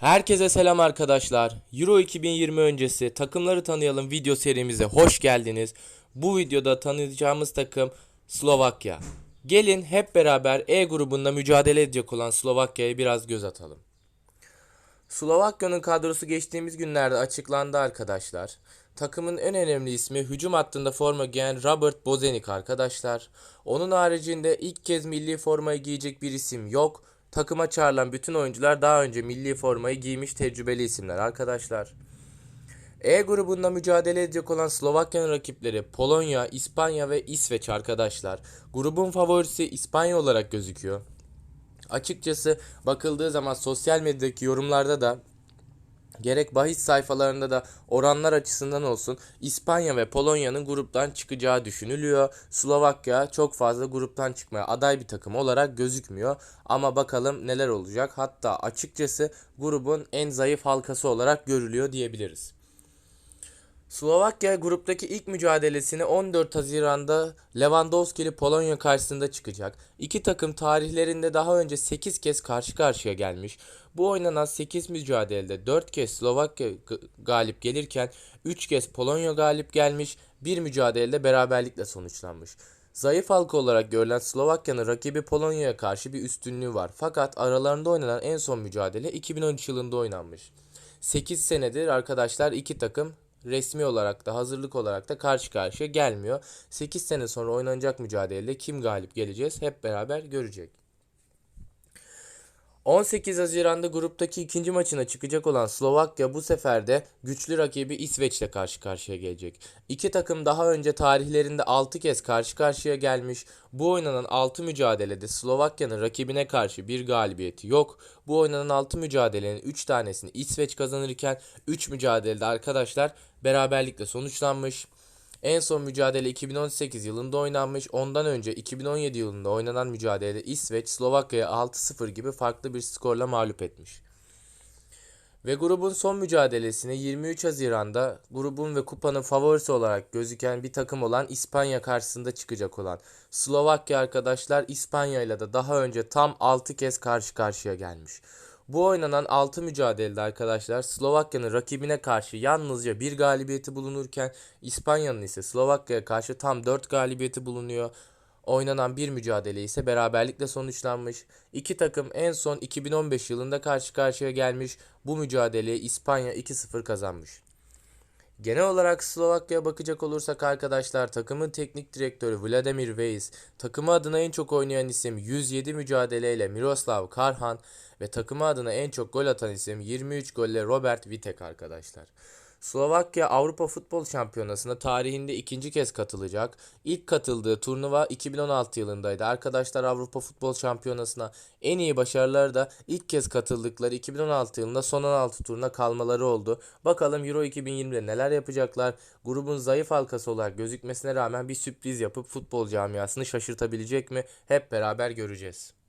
Herkese selam arkadaşlar. Euro 2020 öncesi takımları tanıyalım video serimize hoş geldiniz. Bu videoda tanıyacağımız takım Slovakya. Gelin hep beraber E grubunda mücadele edecek olan Slovakya'ya biraz göz atalım. Slovakya'nın kadrosu geçtiğimiz günlerde açıklandı arkadaşlar. Takımın en önemli ismi hücum hattında forma giyen Robert Bozenik arkadaşlar. Onun haricinde ilk kez milli formayı giyecek bir isim yok. Takıma çağrılan bütün oyuncular daha önce milli formayı giymiş tecrübeli isimler arkadaşlar. E grubunda mücadele edecek olan Slovakya'nın rakipleri Polonya, İspanya ve İsveç arkadaşlar. Grubun favorisi İspanya olarak gözüküyor. Açıkçası bakıldığı zaman sosyal medyadaki yorumlarda da gerek bahis sayfalarında da oranlar açısından olsun İspanya ve Polonya'nın gruptan çıkacağı düşünülüyor. Slovakya çok fazla gruptan çıkmaya aday bir takım olarak gözükmüyor. Ama bakalım neler olacak. Hatta açıkçası grubun en zayıf halkası olarak görülüyor diyebiliriz. Slovakya gruptaki ilk mücadelesini 14 Haziran'da Lewandowski'li Polonya karşısında çıkacak. İki takım tarihlerinde daha önce 8 kez karşı karşıya gelmiş. Bu oynanan 8 mücadelede 4 kez Slovakya galip gelirken 3 kez Polonya galip gelmiş. Bir mücadelede beraberlikle sonuçlanmış. Zayıf halka olarak görülen Slovakya'nın rakibi Polonya'ya karşı bir üstünlüğü var. Fakat aralarında oynanan en son mücadele 2013 yılında oynanmış. 8 senedir arkadaşlar iki takım resmi olarak da hazırlık olarak da karşı karşıya gelmiyor. 8 sene sonra oynanacak mücadelede kim galip geleceğiz hep beraber görecek. 18 Haziran'da gruptaki ikinci maçına çıkacak olan Slovakya bu sefer de güçlü rakibi İsveç'le karşı karşıya gelecek. İki takım daha önce tarihlerinde 6 kez karşı karşıya gelmiş. Bu oynanan 6 mücadelede Slovakya'nın rakibine karşı bir galibiyeti yok. Bu oynanan 6 mücadelenin 3 tanesini İsveç kazanırken 3 mücadelede arkadaşlar beraberlikle sonuçlanmış. En son mücadele 2018 yılında oynanmış. Ondan önce 2017 yılında oynanan mücadelede İsveç Slovakya'ya 6-0 gibi farklı bir skorla mağlup etmiş. Ve grubun son mücadelesine 23 Haziran'da grubun ve kupanın favorisi olarak gözüken bir takım olan İspanya karşısında çıkacak olan Slovakya arkadaşlar İspanya ile de daha önce tam 6 kez karşı karşıya gelmiş. Bu oynanan 6 mücadelede arkadaşlar Slovakya'nın rakibine karşı yalnızca bir galibiyeti bulunurken İspanya'nın ise Slovakya'ya karşı tam 4 galibiyeti bulunuyor. Oynanan bir mücadele ise beraberlikle sonuçlanmış. İki takım en son 2015 yılında karşı karşıya gelmiş. Bu mücadeleyi İspanya 2-0 kazanmış. Genel olarak Slovakya'ya bakacak olursak arkadaşlar takımın teknik direktörü Vladimir Weiss, takımı adına en çok oynayan isim 107 mücadeleyle Miroslav Karhan ve takımı adına en çok gol atan isim 23 golle Robert Vitek arkadaşlar. Slovakya Avrupa Futbol Şampiyonası'na tarihinde ikinci kez katılacak. İlk katıldığı turnuva 2016 yılındaydı. Arkadaşlar Avrupa Futbol Şampiyonası'na en iyi başarıları da ilk kez katıldıkları 2016 yılında son 16 turuna kalmaları oldu. Bakalım Euro 2020'de neler yapacaklar? Grubun zayıf halkası olarak gözükmesine rağmen bir sürpriz yapıp futbol camiasını şaşırtabilecek mi? Hep beraber göreceğiz.